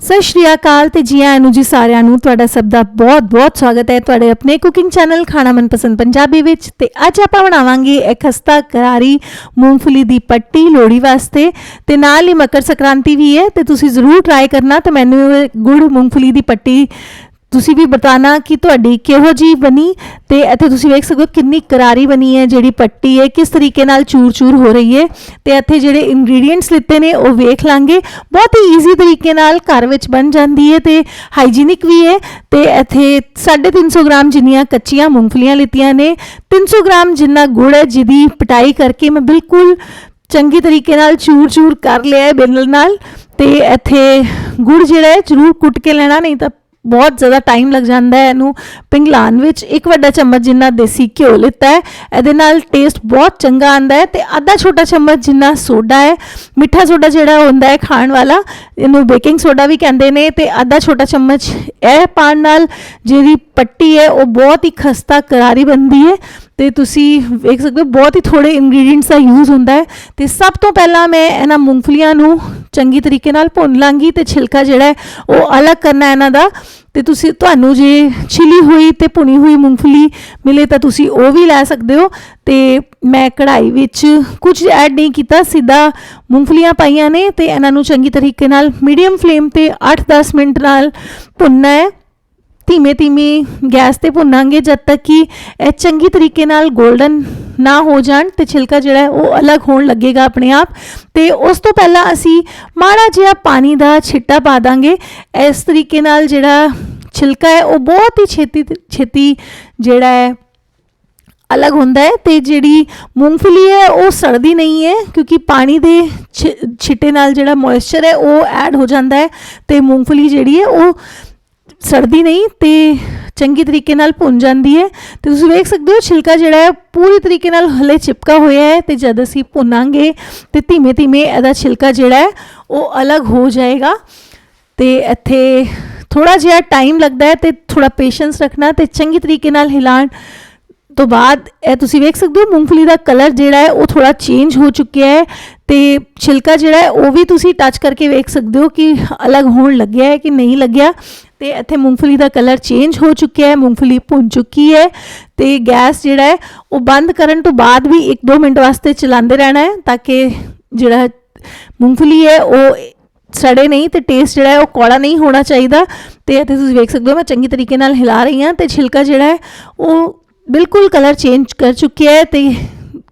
ਸਤਿ ਸ਼੍ਰੀ ਅਕਾਲ ਤੇ ਜੀ ਆਇਆਂ ਨੂੰ ਜੀ ਸਾਰਿਆਂ ਨੂੰ। ਤੁਹਾਡਾ ਸਭ ਦਾ ਬਹੁਤ-ਬਹੁਤ ਸਵਾਗਤ ਹੈ ਤੁਹਾਡੇ ਆਪਣੇ ਕੁਕਿੰਗ ਚੈਨਲ ਖਾਣਾ ਮਨਪਸੰਦ ਪੰਜਾਬੀ ਵਿੱਚ। ਤੇ ਅੱਜ ਆਪਾਂ ਬਣਾਵਾਂਗੇ ਇੱਕ ਖਸਤਾ ਕਰਾਰੀ ਮੂੰਗਫਲੀ ਦੀ ਪੱਟੀ ਲੋਹੜੀ ਵਾਸਤੇ। ਤੇ ਨਾਲ ਹੀ ਮਕਰ ਸੰਕ੍ਰਾਂਤੀ ਵੀ ਹੈ ਤੇ ਤੁਸੀਂ ਜ਼ਰੂਰ ਟਰਾਈ ਕਰਨਾ ਤੇ ਮੈਨੂੰ ਗੁੜ ਮੂੰਗਫਲੀ ਦੀ ਪੱਟੀ ਤੁਸੀਂ ਵੀ ਬਤਾਨਾ ਕਿ ਤੁਹਾਡੀ ਕਿਹੋ ਜੀ ਬਣੀ ਤੇ ਇੱਥੇ ਤੁਸੀਂ ਵੇਖ ਸਕਦੇ ਹੋ ਕਿੰਨੀ ਕਰਾਰੀ ਬਣੀ ਹੈ, ਜਿਹੜੀ ਪੱਟੀ ਹੈ, ਕਿਸ ਤਰੀਕੇ ਨਾਲ ਚੂਰ-ਚੂਰ ਹੋ ਰਹੀ ਹੈ ਤੇ ਇੱਥੇ ਜਿਹੜੇ ਇੰਗਰੀਡੀਐਂਟਸ ਲਿੱਤੇ ਨੇ, ਉਹ ਵੇਖ ਲਾਂਗੇ। ਬਹੁਤ ਹੀ ਈਜ਼ੀ ਤਰੀਕੇ ਨਾਲ ਘਰ ਵਿੱਚ ਬਣ ਜਾਂਦੀ ਹੈ ਤੇ ਹਾਈਜੀਨਿਕ ਵੀ ਹੈ ਤੇ ਇੱਥੇ 350 ਗ੍ਰਾਮ ਜਿੰਨੀਆਂ ਕੱਚੀਆਂ ਮੂੰਗਫਲੀਆਂ ਲਿੱਤੀਆਂ ਨੇ 300 ਗ੍ਰਾਮ ਜਿੰਨਾ ਗੁੜ ਹੈ, ਜਿਹਦੀ ਪਟਾਈ ਕਰਕੇ ਮੈਂ ਬਿਲਕੁਲ ਚੰਗੀ ਤਰੀਕੇ ਨਾਲ ਚੂਰ-ਚੂਰ ਕਰ ਲਿਆ ਹੈ ਬਿੰਨਲ ਨਾਲ ਤੇ ਇੱਥੇ ਗੁੜ ਜਿਹੜਾ ਹੈ ਜ਼ਰੂਰ ਕੁੱਟ ਕੇ ਲੈਣਾ, ਨਹੀਂ ਤਾਂ ਬਹੁਤ ਜ਼ਿਆਦਾ ਟਾਈਮ ਲੱਗ ਜਾਂਦਾ ਹੈ ਇਹਨੂੰ ਪਿੰਗਲਾਣ ਵਿੱਚ। ਇੱਕ ਵੱਡਾ ਚਮਚ ਜਿੰਨਾ ਦੇਸੀ ਘਿਓ ਲਿੱਤਾ ਹੈ। ਇਹਦੇ ਨਾਲ ਟੇਸਟ ਬਹੁਤ ਚੰਗਾ ਆਂਦਾ ਹੈ ਤੇ ਅੱਧਾ ਛੋਟਾ ਚਮਚ ਜਿੰਨਾ ਸੋਡਾ ਹੈ, ਮਿੱਠਾ ਸੋਡਾ ਜਿਹੜਾ ਹੁੰਦਾ ਹੈ ਖਾਣ ਵਾਲਾ, ਇਹਨੂੰ ਬੇਕਿੰਗ ਸੋਡਾ ਵੀ ਕਹਿੰਦੇ ਨੇ ਤੇ ਅੱਧਾ ਛੋਟਾ ਚਮਚ ਇਹ ਪਾਣ ਨਾਲ ਜਿਹੜੀ ਪੱਟੀ ਹੈ ਉਹ ਬਹੁਤ ਹੀ ਖਸਤਾ ਕਰਾਰੀ ਬਣਦੀ ਹੈ। ਤੇ ਤੁਸੀਂ ਵੇਖ ਸਕਦੇ ਹੋ, ਬਹੁਤ ਹੀ ਥੋੜੇ ਇੰਗਰੀਡੀਐਂਟਸ ਦਾ ਯੂਜ਼ ਹੁੰਦਾ ਹੈ। ਤੇ ਸਭ ਤੋਂ ਪਹਿਲਾਂ ਮੈਂ ਇਹਨਾਂ ਮੂੰਗਫਲੀਆਂ ਨੂੰ ਚੰਗੀ ਤਰੀਕੇ ਨਾਲ ਭੁੰਨ ਲਾਂਗੀ ਤੇ ਛਿਲਕਾ ਜਿਹੜਾ ਉਹ ਅਲੱਗ ਕਰਨਾ ਇਹਨਾਂ ਦਾ। ਤੇ ਤੁਸੀਂ, ਤੁਹਾਨੂੰ ਜੇ ਛਿਲੀ ਹੋਈ ਤੇ ਭੁਣੀ ਹੋਈ ਮੂੰਗਫਲੀ ਮਿਲੇ ਤਾਂ ਤੁਸੀਂ ਉਹ ਵੀ ਲੈ ਸਕਦੇ ਹੋ। ਤੇ ਮੈਂ ਕੜਾਈ ਵਿੱਚ ਕੁਝ ਐਡ ਨਹੀਂ ਕੀਤਾ, ਸਿੱਧਾ ਮੂੰਗਫਲੀਆਂ ਪਾਈਆਂ ਨੇ ਤੇ ਇਹਨਾਂ ਨੂੰ ਚੰਗੀ ਤਰੀਕੇ ਨਾਲ ਮੀਡੀਅਮ ਫਲੇਮ ਤੇ 8-10 ਮਿੰਟ ਨਾਲ ਭੁੰਨਣਾ ਹੈ। ਧੀਮੇ ਧੀਮੇ ਗੈਸ ਤੇ ਭੁੰਨਾਂਗੇ ਜਦ ਤੱਕ ਕਿ ਇਹ ਚੰਗੀ ਤਰੀਕੇ ਨਾਲ 골ਡਨ ਨਾ ਹੋ ਜਾਣ ਤੇ ਛਿਲਕਾ ਜਿਹੜਾ ਉਹ ਅਲੱਗ ਹੋਣ ਲੱਗੇਗਾ ਆਪਣੇ ਆਪ। ਤੇ ਉਸ ਤੋਂ ਪਹਿਲਾਂ ਅਸੀਂ ਮਾੜਾ ਜਿਹਾ ਪਾਣੀ ਦਾ ਛਿੱਟਾ ਪਾ ਦਾਂਗੇ। ਇਸ ਤਰੀਕੇ ਨਾਲ ਜਿਹੜਾ ਛਿਲਕਾ ਹੈ ਉਹ ਬਹੁਤ ਹੀ ਛੇਤੀ ਛੇਤੀ ਜਿਹੜਾ ਹੈ ਅਲੱਗ ਹੁੰਦਾ ਹੈ ਤੇ ਜਿਹੜੀ ਮੂੰਗਫਲੀ ਹੈ ਉਹ ਸੜਦੀ ਨਹੀਂ ਹੈ ਕਿਉਂਕਿ ਪਾਣੀ ਦੇ ਛਿ- ਛਿੱਟੇ ਨਾਲ ਜਿਹੜਾ ਮੋਇਸਚਰ ਹੈ ਉਹ ਐਡ ਹੋ ਜਾਂਦਾ ਹੈ ਤੇ ਮੂੰਗਫਲੀ ਜਿਹੜੀ ਹੈ ਉਹ ਸੜਦੀ ਨਹੀਂ ਤੇ ਚੰਗੀ ਤਰੀਕੇ ਨਾਲ ਭੁੰਨ ਜਾਂਦੀ ਹੈ। ਤੇ ਤੁਸੀਂ ਵੇਖ ਸਕਦੇ ਹੋ ਛਿਲਕਾ ਜਿਹੜਾ ਹੈ, ਪੂਰੀ ਤਰੀਕੇ ਨਾਲ ਹਲੇ ਚਿਪਕਾ ਹੋਇਆ ਹੈ ਤੇ ਜਦ ਅਸੀਂ ਭੁੰਨਾਂਗੇ ਤੇ ਧੀਮੇ ਧੀਮੇ ਇਹਦਾ ਛਿਲਕਾ ਜਿਹੜਾ ਹੈ, ਉਹ ਅਲੱਗ ਹੋ ਜਾਏਗਾ। ਤੇ ਇੱਥੇ ਥੋੜਾ ਜਿਹਾ ਟਾਈਮ ਲੱਗਦਾ ਹੈ ਤੇ ਥੋੜਾ ਪੇਸ਼ੈਂਸ ਰੱਖਣਾ ਤੇ ਚੰਗੀ ਤਰੀਕੇ ਨਾਲ ਹਿਲਾਣ ਤੋਂ ਬਾਅਦ ਇਹ ਤੁਸੀਂ ਵੇਖ ਸਕਦੇ ਹੋ ਮੂੰਗਫਲੀ ਦਾ ਕਲਰ ਜਿਹੜਾ ਹੈ, ਉਹ ਥੋੜਾ ਚੇਂਜ ਹੋ ਚੁੱਕਿਆ ਹੈ। ਤੇ ਛਿਲਕਾ ਜਿਹੜਾ ਹੈ, ਉਹ ਵੀ ਤੁਸੀਂ ਟੱਚ ਕਰਕੇ ਵੇਖ ਸਕਦੇ ਹੋ ਕਿ ਅਲੱਗ ਹੋਣ ਲੱਗਿਆ ਹੈ ਕਿ ਨਹੀਂ ਲੱਗਿਆ। ਤੇ ਇੱਥੇ ਮੂੰਗਫਲੀ ਦਾ ਕਲਰ ਚੇਂਜ ਹੋ ਚੁੱਕਿਆ ਹੈ, ਮੂੰਗਫਲੀ ਭੁੰਨ ਚੁੱਕੀ ਹੈ ਤੇ ਗੈਸ ਜਿਹੜਾ ਹੈ, ਉਹ ਬੰਦ ਕਰਨ ਤੋਂ ਬਾਅਦ ਵੀ 1-2 ਮਿੰਟ ਵਾਸਤੇ ਚਲਾਉਂਦੇ ਰਹਿਣਾ ਹੈ ਤਾਂ ਕਿ ਜਿਹੜਾ ਮੂੰਗਫਲੀ ਹੈ, ਉਹ ਸੜੇ ਨਹੀਂ ਤੇ ਟੇਸਟ ਜਿਹੜਾ ਹੈ, ਉਹ ਕੌੜਾ ਨਹੀਂ ਹੋਣਾ ਚਾਹੀਦਾ ਤੇ ਇੱਥੇ ਤੁਸੀਂ ਵੇਖ ਸਕਦੇ ਹੋ, ਮੈਂ ਚੰਗੀ ਤਰੀਕੇ ਨਾਲ ਹਿਲਾ ਰਹੀ ਹਾਂ ਤੇ ਛਿਲਕਾ ਜਿਹੜਾ ਹੈ, ਉਹ ਬਿਲਕੁਲ ਕਲਰ ਚੇਂਜ ਕਰ ਚੁੱਕਿਆ ਹੈ ਤੇ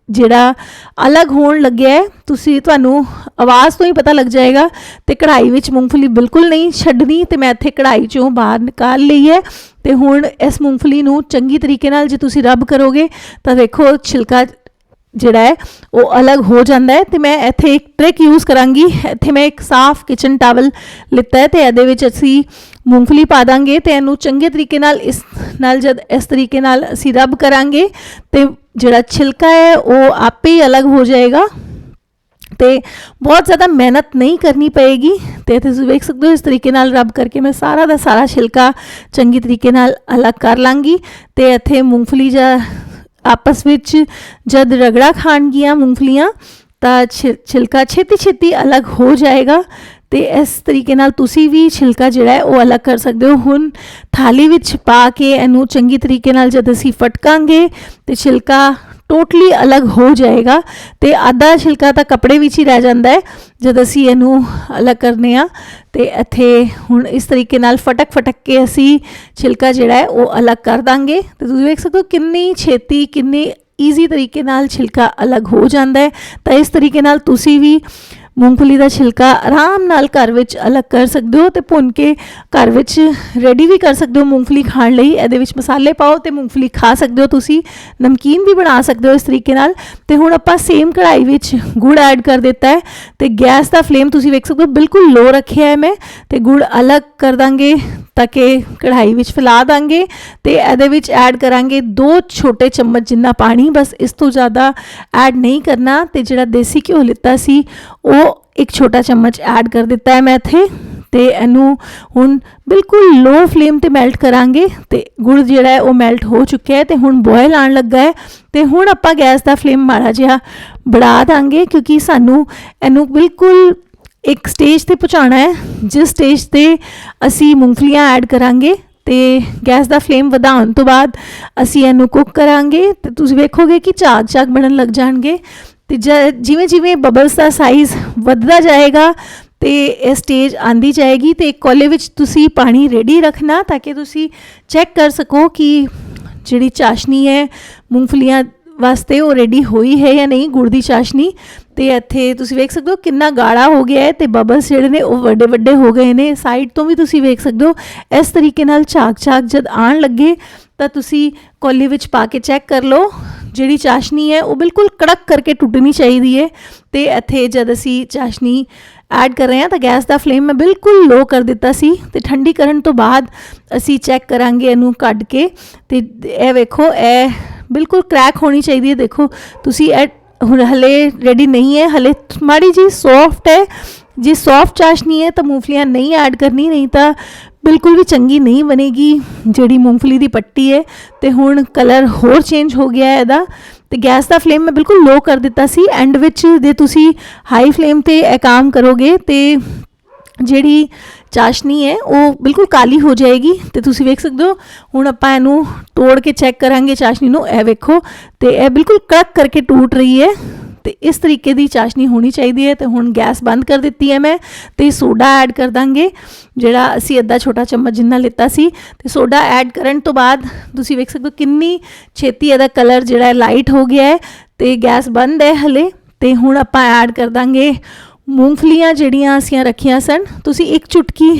ਜਿਹੜਾ ਅਲੱਗ ਹੋਣ ਲੱਗਿਆ ਹੈ, ਤੁਸੀਂ ਤੁਹਾਨੂੰ ਆਵਾਜ਼ ਤੋਂ ਹੀ ਪਤਾ ਲੱਗ ਜਾਏਗਾ ਤੇ ਕੜਾਈ ਵਿੱਚ ਮੂੰਗਫਲੀ ਬਿਲਕੁਲ ਨਹੀਂ ਛੱਡਣੀ ਤੇ ਮੈਂ ਇੱਥੇ ਕੜਾਈ ਚੋਂ ਬਾਹਰ ਨਿਕਾਲ ਲਈ ਹੈ ਤੇ ਹੁਣ ਇਸ ਮੂੰਗਫਲੀ ਨੂੰ ਚੰਗੀ ਤਰੀਕੇ ਨਾਲ ਜੇ ਤੁਸੀਂ ਰਬ ਕਰੋਗੇ ਤਾਂ ਵੇਖੋ ਛਿਲਕਾ ਜਿਹੜਾ ਹੈ, ਉਹ ਅਲੱਗ ਹੋ ਜਾਂਦਾ ਹੈ ਤੇ ਮੈਂ ਇੱਥੇ ਇੱਕ ਟ੍ਰਿਕ ਯੂਜ਼ ਕਰਾਂਗੀ। ਇੱਥੇ ਮੈਂ ਇੱਕ ਸਾਫ਼ ਕਿਚਨ ਟਾਵਲ ਲਿੱਤਾ ਹੈ ਤੇ ਇਹਦੇ ਵਿੱਚ ਅਸੀਂ ਮੂੰਗਫਲੀ ਪਾ ਦਾਂਗੇ ਤੇ ਇਹਨੂੰ ਚੰਗੇ ਤਰੀਕੇ ਨਾਲ ਇਸ ਨਾਲ ਜਦ ਇਸ ਤਰੀਕੇ ਨਾਲ ਅਸੀਂ ਰਬ ਕਰਾਂਗੇ ਤੇ ਜਿਹੜਾ ਛਿਲਕਾ ਹੈ ਉਹ ਆਪੇ ਹੀ ਅਲੱਗ ਹੋ ਜਾਏਗਾ ਤੇ ਬਹੁਤ ਜ਼ਿਆਦਾ ਮਿਹਨਤ ਨਹੀਂ ਕਰਨੀ ਪਏਗੀ ਤੇ ਤੁਸੀਂ ਵੇਖ ਸਕਦੇ ਹੋ ਇਸ ਤਰੀਕੇ ਨਾਲ ਰਬ ਕਰਕੇ ਮੈਂ ਸਾਰਾ ਦਾ ਸਾਰਾ ਛਿਲਕਾ ਚੰਗੀ ਤਰੀਕੇ ਨਾਲ ਅਲੱਗ ਕਰ ਲਾਂਗੀ ਤੇ ਇੱਥੇ ਮੂੰਗਫਲੀ ਜਾਂ ਆਪਸ ਵਿੱਚ ਜਦ ਰਗੜਾ ਖਾਣਗੀਆਂ ਮੂੰਗਫਲੀਆਂ ਤਾਂ ਛਿ- ਛਿਲਕਾ ਛੇਤੀ ਛੇਤੀ ਅਲੱਗ ਹੋ ਜਾਏਗਾ ਤੇ ਇਸ ਤਰੀਕੇ ਨਾਲ ਤੁਸੀਂ ਵੀ ਛਿਲਕਾ ਜਿਹੜਾ ਹੈ ਉਹ ਅਲੱਗ ਕਰ ਸਕਦੇ ਹੋ। ਹੁਣ ਥਾਲੀ ਵਿੱਚ ਪਾ ਕੇ ਇਹਨੂੰ ਚੰਗੀ ਤਰੀਕੇ ਨਾਲ ਜਦ ਅਸੀਂ ਫਟਕਾਂਗੇ ਤੇ ਛਿਲਕਾ ਟੋਟਲੀ ਅਲੱਗ ਹੋ ਜਾਏਗਾ ਤੇ ਆਧਾ ਛਿਲਕਾ ਤਾਂ ਕੱਪੜੇ ਵਿੱਚ ਹੀ ਰਹਿ ਜਾਂਦਾ ਹੈ ਜਦ ਅਸੀਂ ਇਹਨੂੰ ਅਲੱਗ ਕਰਨੇ ਆ ਤੇ ਇੱਥੇ ਹੁਣ ਇਸ ਤਰੀਕੇ ਨਾਲ ਫਟਕ ਫਟਕ ਕੇ ਅਸੀਂ ਛਿਲਕਾ ਜਿਹੜਾ ਹੈ ਉਹ ਅਲੱਗ ਕਰ ਦਾਂਗੇ। ਤੇ ਤੁਸੀਂ ਵੇਖ ਸਕਦੇ ਹੋ ਕਿੰਨੀ ਛੇਤੀ, ਕਿੰਨੀ ਈਜ਼ੀ ਤਰੀਕੇ ਨਾਲ ਛਿਲਕਾ ਅਲੱਗ ਹੋ ਜਾਂਦਾ ਹੈ। ਤਾਂ ਇਸ ਤਰੀਕੇ ਨਾਲ ਤੁਸੀਂ ਵੀ ਮੂੰਗਫਲੀ ਦਾ ਛਿਲਕਾ ਆਰਾਮ ਨਾਲ ਘਰ ਵਿੱਚ ਅਲੱਗ ਕਰ ਸਕਦੇ ਹੋ ਤੇ ਭੁੰਨ ਕੇ ਘਰ ਵਿੱਚ ਰੈਡੀ ਵੀ ਕਰ ਸਕਦੇ ਹੋ ਮੂੰਗਫਲੀ ਖਾਣ ਲਈ। ਇਹਦੇ ਵਿੱਚ ਮਸਾਲੇ ਪਾਓ ਤੇ ਮੂੰਗਫਲੀ ਖਾ ਸਕਦੇ ਹੋ ਤੁਸੀਂ। ਨਮਕੀਨ ਵੀ ਬਣਾ ਸਕਦੇ ਹੋ ਇਸ ਤਰੀਕੇ ਨਾਲ। ਤੇ ਹੁਣ ਆਪਾਂ ਸੇਮ ਕੜਾਈ ਵਿੱਚ ਗੁੜ ਐਡ ਕਰ ਦਿੱਤਾ ਹੈ ਤੇ ਗੈਸ ਦਾ ਫਲੇਮ ਤੁਸੀਂ ਵੇਖ ਸਕਦੇ ਹੋ, ਬਿਲਕੁਲ ਲੋ ਰੱਖਿਆ ਹੈ ਮੈਂ। ਤੇ ਗੁੜ ਅਲੱਗ ਕਰ ਦਾਂਗੇ ਤਾਂ ਕਿ ਕੜਾਈ ਵਿੱਚ ਫੈਲਾ ਦਾਂਗੇ। ਤੇ ਇਹਦੇ ਵਿੱਚ ਐਡ ਕਰਾਂਗੇ ਦੋ ਛੋਟੇ ਚਮਚ ਜਿੰਨਾ ਪਾਣੀ, ਬਸ ਇਸ ਤੋਂ ਜ਼ਿਆਦਾ ਐਡ ਨਹੀਂ ਕਰਨਾ। ਤੇ ਜਿਹੜਾ ਦੇਸੀ ਘਿਓ ਲਿੱਤਾ ਸੀ, ਉਹ ਇੱਕ ਛੋਟਾ ਚਮਚ ਐਡ ਕਰ ਦਿੱਤਾ ਹੈ ਮੈਂ ਇੱਥੇ, ਤੇ ਇਹਨੂੰ ਹੁਣ ਬਿਲਕੁਲ ਲੋ ਫਲੇਮ ਤੇ ਮੈਲਟ ਕਰਾਂਗੇ, ਤੇ ਗੁੜ ਜਿਹੜਾ ਹੈ ਉਹ ਮੈਲਟ ਹੋ ਚੁੱਕਿਆ ਹੈ ਤੇ ਹੁਣ ਬੋਇਲ ਆਉਣ ਲੱਗਾ ਹੈ, ਤੇ ਹੁਣ ਆਪਾਂ ਗੈਸ ਦਾ ਫਲੇਮ ਮਾੜਾ ਜਿਹਾ ਬੜਾ ਦਾਂਗੇ, ਕਿਉਂਕਿ ਸਾਨੂੰ ਇਹਨੂੰ ਬਿਲਕੁਲ ਇੱਕ ਸਟੇਜ ਤੇ ਪਹੁੰਚਾਉਣਾ ਹੈ, ਜਿਸ ਸਟੇਜ ਤੇ ਅਸੀਂ ਮੂੰਗਫਲੀਆਂ ਐਡ ਕਰਾਂਗੇ, ਤੇ ਗੈਸ ਦਾ ਫਲੇਮ ਵਧਾਉਣ ਤੋਂ ਬਾਅਦ ਅਸੀਂ ਇਹਨੂੰ ਕੁੱਕ ਕਰਾਂਗੇ, ਤੇ ਤੁਸੀਂ ਵੇਖੋਗੇ ਕਿ ਝਾਗ ਝਾਗ ਬਣਨ ਲੱਗ ਜਾਣਗੇ ਤੇ ਜਿਵੇਂ ਜਿਵੇਂ ਬਬਲਸ ਦਾ ਸਾਈਜ਼ ਵੱਧਦਾ ਜਾਏਗਾ ਤੇ ਇਹ ਸਟੇਜ ਆਂਦੀ ਜਾਏਗੀ ਤੇ ਇੱਕ ਕੋਲੇ ਵਿੱਚ ਤੁਸੀਂ ਪਾਣੀ ਰੈਡੀ ਰੱਖਣਾ ਤਾਂ ਕਿ ਤੁਸੀਂ ਚੈੱਕ ਕਰ ਸਕੋ ਕਿ ਜਿਹੜੀ ਚਾਸ਼ਨੀ ਹੈ, ਮੂੰਗਫਲੀਆਂ ਵਾਸਤੇ ਉਹ ਰੈਡੀ ਹੋਈ ਹੈ ਜਾਂ ਨਹੀਂ, ਗੁੜ ਦੀ ਚਾਸ਼ਨੀ। ਤੇ ਇੱਥੇ ਤੁਸੀਂ ਵੇਖ ਸਕਦੇ ਹੋ ਕਿੰਨਾ ਗਾੜਾ ਹੋ ਗਿਆ ਹੈ ਤੇ ਬਬਲਸ ਜਿਹੜੇ ਨੇ ਉਹ ਵੱਡੇ ਵੱਡੇ ਹੋ ਗਏ ਨੇ। ਸਾਈਡ ਤੋਂ ਵੀ ਤੁਸੀਂ ਵੇਖ ਸਕਦੇ ਹੋ, ਇਸ ਤਰੀਕੇ ਨਾਲ ਝਾਕ ਝਾਕ ਜਦ ਆਣ ਲੱਗੇ ਤਾਂ ਤੁਸੀਂ ਕੋਲੀ ਵਿੱਚ ਪਾ ਕੇ ਚੈੱਕ ਕਰ ਲਓ। ਜਿਹੜੀ ਚਾਸ਼ਨੀ ਹੈ, ਉਹ ਬਿਲਕੁਲ ਕੜਕ ਕਰਕੇ ਟੁੱਟਣੀ ਚਾਹੀਦੀ ਹੈ। ਤੇ ਇੱਥੇ ਜਦ ਅਸੀਂ ਚਾਸ਼ਨੀ ਐਡ ਕਰ ਰਹੇ ਹਾਂ, ਤਾਂ ਗੈਸ ਦਾ ਫਲੇਮ ਮੈਂ ਬਿਲਕੁਲ ਲੋ ਕਰ ਦਿੱਤਾ ਸੀ। ਤੇ ਠੰਡੀ ਕਰਨ ਤੋਂ ਬਾਅਦ ਅਸੀਂ ਚੈੱਕ ਕਰਾਂਗੇ ਇਹਨੂੰ ਕੱਢ ਕੇ। ਤੇ ਇਹ ਵੇਖੋ, ਇਹ ਬਿਲਕੁਲ ਕ੍ਰੈਕ ਹੋਣੀ ਚਾਹੀਦੀ ਹੈ। ਦੇਖੋ, ਤੁਸੀਂ ਇਹ ਹੁਣ ਹਲੇ ਰੈਡੀ ਨਹੀਂ ਹੈ। ਹਲੇ ਮਾੜੀ ਜੀ ਸੌਫਟ ਹੈ। ਜੇ ਸੌਫਟ ਚਾਸ਼ਨੀ ਹੈ ਤਾਂ ਮੂੰਗਫਲੀਆਂ ਨਹੀਂ ਐਡ ਕਰਨੀ, ਨਹੀਂ ਤਾਂ ਬਿਲਕੁਲ ਵੀ ਚੰਗੀ ਨਹੀਂ ਬਣੇਗੀ। ਜਿਹੜੀ ਮੂੰਗਫਲੀ ਦੀ ਪੱਟੀ ਹੈ ਤੇ ਹੁਣ ਕਲਰ ਹੋਰ ਚੇਂਜ ਹੋ ਗਿਆ ਹੈ ਇਹਦਾ। ਤੇ ਗੈਸ ਦਾ ਫਲੇਮ ਮੈਂ ਬਿਲਕੁਲ ਲੋ ਕਰ ਦਿੱਤਾ ਸੀ ਐਂਡ ਵਿੱਚ ਜੇ ਤੁਸੀਂ ਹਾਈ ਫਲੇਮ ਤੇ ਇਹ ਕੰਮ ਕਰੋਗੇ ਤੇ ਜਿਹੜੀ ਚਾਸ਼ਨੀ ਹੈ ਉਹ ਬਿਲਕੁਲ ਕਾਲੀ ਹੋ ਜਾਏਗੀ। ਤੇ ਤੁਸੀਂ ਵੇਖ ਸਕਦੇ ਹੋ, ਹੁਣ ਆਪਾਂ ਇਹਨੂੰ ਤੋੜ ਕੇ ਚੈੱਕ ਕਰਾਂਗੇ ਚਾਸ਼ਨੀ ਨੂੰ, ਇਹ ਵੇਖੋ। ਤੇ ਇਹ ਬਿਲਕੁਲ ਕੜਕ ਕਰਕੇ ਟੂਟ ਰਹੀ ਹੈ। ਤੇ ਇਸ ਤਰੀਕੇ ਦੀ ਚਾਸ਼ਨੀ ਹੋਣੀ ਚਾਹੀਦੀ ਹੈ ਤੇ ਹੁਣ ਗੈਸ ਬੰਦ ਕਰ ਦਿੱਤੀ ਹੈ ਮੈਂ ਤੇ ਸੋਡਾ ਐਡ ਕਰ ਦਾਂਗੇ, ਜਿਹੜਾ ਅਸੀਂ ਅੱਧਾ ਛੋਟਾ ਚਮਚ ਜਿੰਨਾ ਲਿੱਤਾ ਸੀ। ਤੇ ਸੋਡਾ ਐਡ ਕਰਨ ਤੋਂ ਬਾਅਦ ਤੁਸੀਂ ਵੇਖ ਸਕਦੇ ਹੋ ਕਿੰਨੀ ਛੇਤੀ ਇਹਦਾ ਕਲਰ ਜਿਹੜਾ ਹੈ ਲਾਈਟ ਹੋ ਗਿਆ ਹੈ ਤੇ ਗੈਸ ਬੰਦ ਹੈ ਹਲੇ ਤੇ ਹੁਣ ਆਪਾਂ ਐਡ ਕਰ ਦਾਂਗੇ ਮੂੰਗਫਲੀਆਂ ਜਿਹੜੀਆਂ ਅਸੀਂ ਰੱਖੀਆਂ ਸਨ। ਤੁਸੀਂ ਇੱਕ ਚੁਟਕੀ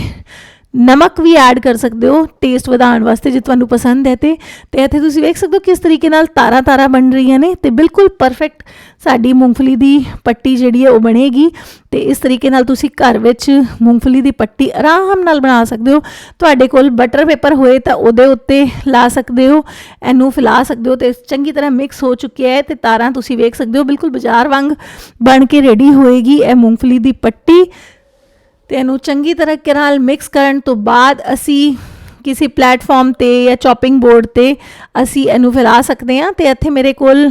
ਨਮਕ ਵੀ ਐਡ ਕਰ ਸਕਦੇ ਹੋ ਟੇਸਟ ਵਧਾਉਣ ਵਾਸਤੇ ਜੇ ਤੁਹਾਨੂੰ ਪਸੰਦ ਹੈ ਤੇ ਤੇ ਇੱਥੇ ਤੁਸੀਂ ਵੇਖ ਸਕਦੇ ਹੋ ਕਿਸ ਤਰੀਕੇ ਨਾਲ ਤਾਰਾ ਤਾਰਾ ਬਣ ਰਹੀਆਂ ਨੇ ਤੇ ਬਿਲਕੁਲ ਪਰਫੈਕਟ ਸਾਡੀ ਮੂੰਗਫਲੀ ਦੀ ਪੱਟੀ ਜਿਹੜੀ ਹੈ ਉਹ ਬਣੇਗੀ ਤੇ ਇਸ ਤਰੀਕੇ ਨਾਲ ਤੁਸੀਂ ਘਰ ਵਿੱਚ ਮੂੰਗਫਲੀ ਦੀ ਪੱਟੀ ਆਰਾਮ ਨਾਲ ਬਣਾ ਸਕਦੇ ਹੋ। ਤੁਹਾਡੇ ਕੋਲ ਬਟਰ ਪੇਪਰ ਹੋਏ ਤਾਂ ਉਹਦੇ ਉੱਤੇ ਲਾ ਸਕਦੇ ਹੋ, ਇਹਨੂੰ ਫੈਲਾ ਸਕਦੇ ਹੋ ਤੇ ਚੰਗੀ ਤਰ੍ਹਾਂ ਮਿਕਸ ਹੋ ਚੁੱਕਿਆ ਹੈ ਤੇ ਤਾਰਾਂ ਤੁਸੀਂ ਵੇਖ ਸਕਦੇ ਹੋ, ਬਿਲਕੁਲ ਬਾਜ਼ਾਰ ਵਾਂਗ ਬਣ ਕੇ ਰੈਡੀ ਹੋਏਗੀ ਇਹ ਮੂੰਗਫਲੀ ਦੀ ਪੱਟੀ। ਤੇ ਇਹਨੂੰ ਚੰਗੀ ਤਰ੍ਹਾਂ ਨਾਲ ਮਿਕਸ ਕਰਨ ਤੋਂ ਬਾਅਦ ਅਸੀਂ ਕਿਸੇ ਪਲੇਟਫਾਰਮ ਤੇ ਜਾਂ ਚੌਪਿੰਗ ਬੋਰਡ ਤੇ ਅਸੀਂ ਇਹਨੂੰ ਫੈਲਾ ਸਕਦੇ ਹਾਂ ਤੇ ਇੱਥੇ ਮੇਰੇ ਕੋਲ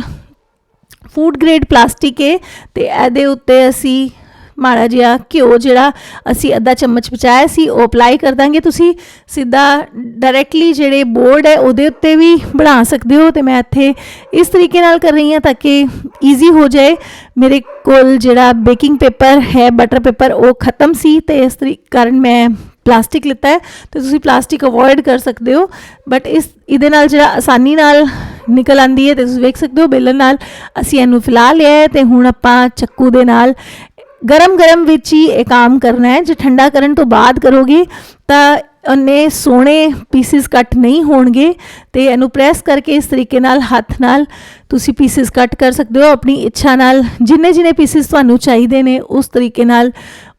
ਫੂਡ ਗ੍ਰੇਡ ਪਲਾਸਟਿਕ ਹੈ ਤੇ ਇਹਦੇ ਉੱਤੇ ਅਸੀਂ ਮਾੜਾ ਜਿਹਾ ਘਿਓ ਜਿਹੜਾ ਅਸੀਂ ਅੱਧਾ ਚਮਚ ਬਚਾਇਆ ਸੀ, ਉਹ ਅਪਲਾਈ ਕਰ ਦਾਂਗੇ। ਤੁਸੀਂ ਸਿੱਧਾ ਡਾਇਰੈਕਟਲੀ ਜਿਹੜੇ ਬੋਰਡ ਹੈ, ਉਹਦੇ ਉੱਤੇ ਵੀ ਬਣਾ ਸਕਦੇ ਹੋ ਤੇ ਮੈਂ ਇੱਥੇ ਇਸ ਤਰੀਕੇ ਨਾਲ ਕਰ ਰਹੀ ਹਾਂ ਤਾਂ ਕਿ ਈਜ਼ੀ ਹੋ ਜਾਏ। ਮੇਰੇ ਕੋਲ ਜਿਹੜਾ ਬੇਕਿੰਗ ਪੇਪਰ ਹੈ ਬਟਰ ਪੇਪਰ ਉਹ ਖਤਮ ਸੀ ਤੇ ਇਸ ਤਰੀਕੇ ਕਾਰਨ ਮੈਂ ਪਲਾਸਟਿਕ ਲਿੱਤਾ ਹੈ। ਤੇ ਤੁਸੀਂ ਪਲਾਸਟਿਕ ਅਵੋਇਡ ਕਰ ਸਕਦੇ ਹੋ ਬਟ ਇਸ, ਇਹਦੇ ਨਾਲ ਜਿਹੜਾ ਆਸਾਨੀ ਨਾਲ ਨਿਕਲ ਆਂਦੀ ਹੈ ਤੇ ਤੁਸੀਂ ਵੇਖ ਸਕਦੇ ਹੋ, ਬੇਲਣ ਨਾਲ ਅਸੀਂ ਇਹਨੂੰ ਫੈਲਾ ਲਿਆ ਹੈ ਤੇ ਹੁਣ ਆਪਾਂ ਚੱਕੂ ਦੇ ਨਾਲ ਗਰਮ ਗਰਮ ਵਿੱਚ ਹੀ ਇਹ ਕੰਮ ਕਰਨਾ ਹੈ। ਜੇ ਠੰਡਾ ਕਰਨ ਤੋਂ ਬਾਅਦ ਕਰੋਗੇ, ਤਾਂ ਉਹਨੇ ਸੋਹਣੇ ਪੀਸਿਸ ਕੱਟ ਨਹੀਂ ਹੋਣਗੇ ਤੇ ਇਹਨੂੰ ਪ੍ਰੈਸ ਕਰਕੇ ਇਸ ਤਰੀਕੇ ਨਾਲ ਹੱਥ ਨਾਲ ਤੁਸੀਂ ਪੀਸਿਸ ਕੱਟ ਕਰ ਸਕਦੇ ਹੋ। ਆਪਣੀ ਇੱਛਾ ਨਾਲ ਜਿੰਨੇ ਜਿੰਨੇ ਪੀਸਿਸ ਤੁਹਾਨੂੰ ਚਾਹੀਦੇ ਨੇ, ਉਸ ਤਰੀਕੇ ਨਾਲ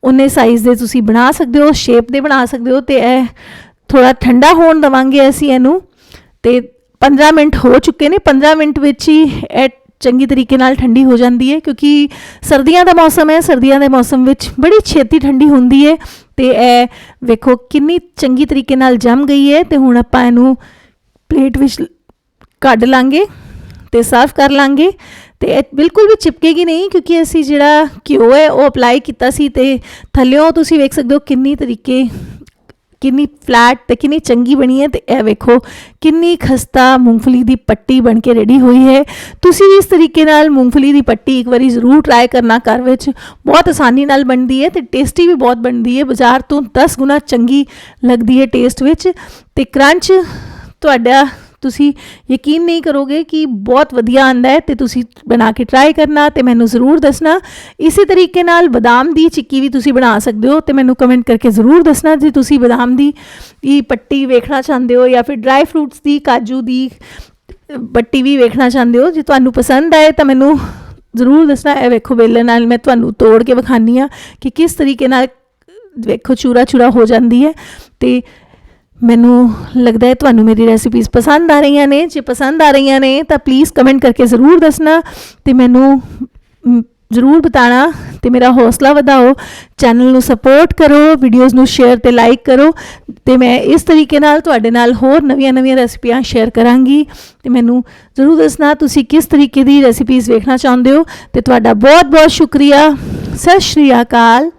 ਉਹਨੇ ਸਾਈਜ਼ ਦੇ ਤੁਸੀਂ ਬਣਾ ਸਕਦੇ ਹੋ ਸ਼ੇਪ ਦੇ ਬਣਾ ਸਕਦੇ ਹੋ ਤੇ ਇਹ ਥੋੜਾ ਠੰਡਾ ਹੋਣ ਦਵਾਂਗੇ ਅਸੀਂ ਇਹਨੂੰ। ਤੇ 15 ਮਿੰਟ ਹੋ ਚੁੱਕੇ ਨੇ। 15 ਮਿੰਟ ਵਿੱਚ ਹੀ ਇਹ ਚੰਗੀ ਤਰੀਕੇ ਨਾਲ ਠੰਡੀ ਹੋ ਜਾਂਦੀ ਹੈ, ਕਿਉਂਕਿ ਸਰਦੀਆਂ ਦਾ ਮੌਸਮ ਹੈ, ਸਰਦੀਆਂ ਦੇ ਮੌਸਮ ਵਿੱਚ ਬੜੀ ਛੇਤੀ ਠੰਡੀ ਹੁੰਦੀ ਹੈ ਤੇ ਇਹ ਵੇਖੋ ਕਿੰਨੀ ਚੰਗੀ ਤਰੀਕੇ ਨਾਲ ਜੰਮ ਗਈ ਹੈ ਤੇ ਹੁਣ ਆਪਾਂ ਇਹਨੂੰ ਪਲੇਟ ਵਿੱਚ ਕੱਢ ਲਾਂਗੇ ਤੇ ਸਾਫ਼ ਕਰ ਲਾਂਗੇ ਤੇ ਇਹ ਬਿਲਕੁਲ ਵੀ ਚਿਪਕੇਗੀ ਨਹੀਂ, ਕਿਉਂਕਿ ਅਸੀਂ ਜਿਹੜਾ ਘਿਓ ਹੈ ਉਹ ਅਪਲਾਈ ਕੀਤਾ ਸੀ ਤੇ ਥੱਲਿਓਂ ਤੁਸੀਂ ਵੇਖ ਸਕਦੇ ਹੋ ਕਿੰਨੀ ਤਰੀਕੇ ਕਿੰਨੀ ਫਲੈਟ ਤੇ ਕਿੰਨੀ ਚੰਗੀ ਬਣੀ ਹੈ ਤੇ ਇਹ ਵੇਖੋ, ਕਿੰਨੀ ਖਸਤਾ ਮੂੰਗਫਲੀ ਦੀ ਪੱਟੀ ਬਣ ਕੇ ਰੈਡੀ ਹੋਈ ਹੈ। ਤੁਸੀਂ ਵੀ ਇਸ ਤਰੀਕੇ ਨਾਲ ਮੂੰਗਫਲੀ ਦੀ ਪੱਟੀ ਇੱਕ ਵਾਰੀ ਜ਼ਰੂਰ ਟਰਾਈ ਕਰਨਾ ਘਰ ਵਿੱਚ। ਬਹੁਤ ਆਸਾਨੀ ਨਾਲ ਬਣਦੀ ਹੈ ਤੇ ਟੇਸਟੀ ਵੀ ਬਹੁਤ ਬਣਦੀ ਹੈ। ਬਾਜ਼ਾਰ ਤੋਂ 10 ਗੁਣਾ ਚੰਗੀ ਲੱਗਦੀ ਹੈ ਟੇਸਟ ਵਿੱਚ ਤੇ ਕਰੰਚ ਤੁਹਾਡਾ ਤੁਸੀਂ ਯਕੀਨ ਨਹੀਂ ਕਰੋਗੇ ਕਿ ਬਹੁਤ ਵਧੀਆ ਆਂਦਾ ਹੈ ਤੇ ਤੁਸੀਂ ਬਣਾ ਕੇ ਟਰਾਈ ਕਰਨਾ ਤੇ ਮੈਨੂੰ ਜ਼ਰੂਰ ਦੱਸਣਾ। ਇਸੇ ਤਰੀਕੇ ਨਾਲ ਬਦਾਮ ਦੀ ਚਿੱਕੀ ਵੀ ਤੁਸੀਂ ਬਣਾ ਸਕਦੇ ਹੋ ਤੇ ਮੈਨੂੰ ਕਮੈਂਟ ਕਰਕੇ ਜ਼ਰੂਰ ਦੱਸਣਾ ਜੇ ਤੁਸੀਂ ਬਦਾਮ ਦੀ ਇਹ ਪੱਟੀ ਵੇਖਣਾ ਚਾਹੁੰਦੇ ਹੋ ਜਾਂ ਫਿਰ ਡਰਾਈ ਫਰੂਟਸ ਦੀ, ਕਾਜੂ ਦੀ ਪੱਟੀ ਵੀ ਵੇਖਣਾ ਚਾਹੁੰਦੇ ਹੋ, ਜੇ ਤੁਹਾਨੂੰ ਪਸੰਦ ਆਏ ਤਾਂ ਮੈਨੂੰ ਜ਼ਰੂਰ ਦੱਸਣਾ। ਇਹ ਵੇਖੋ ਵੇਲਣ ਨਾਲ ਮੈਂ ਤੁਹਾਨੂੰ ਤੋੜ ਕੇ ਵਿਖਾਨੀ ਆ ਕਿ ਕਿਸ ਤਰੀਕੇ ਨਾਲ ਵੇਖੋ ਚੂਰਾ ਚੂਰਾ ਹੋ ਜਾਂਦੀ ਹੈ ਤੇ ਮੈਨੂੰ ਲੱਗਦਾ ਹੈ ਤੁਹਾਨੂੰ ਮੇਰੀ ਰੈਸਿਪੀਜ਼ ਪਸੰਦ ਆ ਰਹੀਆਂ ਨੇ, ਜੇ ਪਸੰਦ ਆ ਰਹੀਆਂ ਨੇ, ਤਾਂ ਪਲੀਜ਼ ਕਮੈਂਟ ਕਰਕੇ ਜ਼ਰੂਰ ਦੱਸਣਾ ਤੇ ਮੈਨੂੰ ਜ਼ਰੂਰ ਬਤਾਣਾ ਤੇ ਮੇਰਾ ਹੌਸਲਾ ਵਧਾਓ। ਚੈਨਲ ਨੂੰ ਸਪੋਰਟ ਕਰੋ ਵੀਡੀਓਜ਼ ਨੂੰ ਸ਼ੇਅਰ ਤੇ ਲਾਈਕ ਕਰੋ ਤੇ ਮੈਂ ਇਸ ਤਰੀਕੇ ਨਾਲ ਤੁਹਾਡੇ ਨਾਲ ਹੋਰ ਨਵੀਆਂ-ਨਵੀਆਂ ਰੈਸਪੀਆਂ ਸ਼ੇਅਰ ਕਰਾਂਗੀ ਤੇ ਮੈਨੂੰ ਜ਼ਰੂਰ ਦੱਸਣਾ ਤੁਸੀਂ ਕਿਸ ਤਰੀਕੇ ਦੀ ਰੈਸਿਪੀਜ਼ ਵੇਖਣਾ ਚਾਹੁੰਦੇ ਹੋ ਤੇ ਤੁਹਾਡਾ ਬਹੁਤ-ਬਹੁਤ ਸ਼ੁਕਰੀਆ। ਸਤਿ ਸ਼੍ਰੀ ਅਕਾਲ।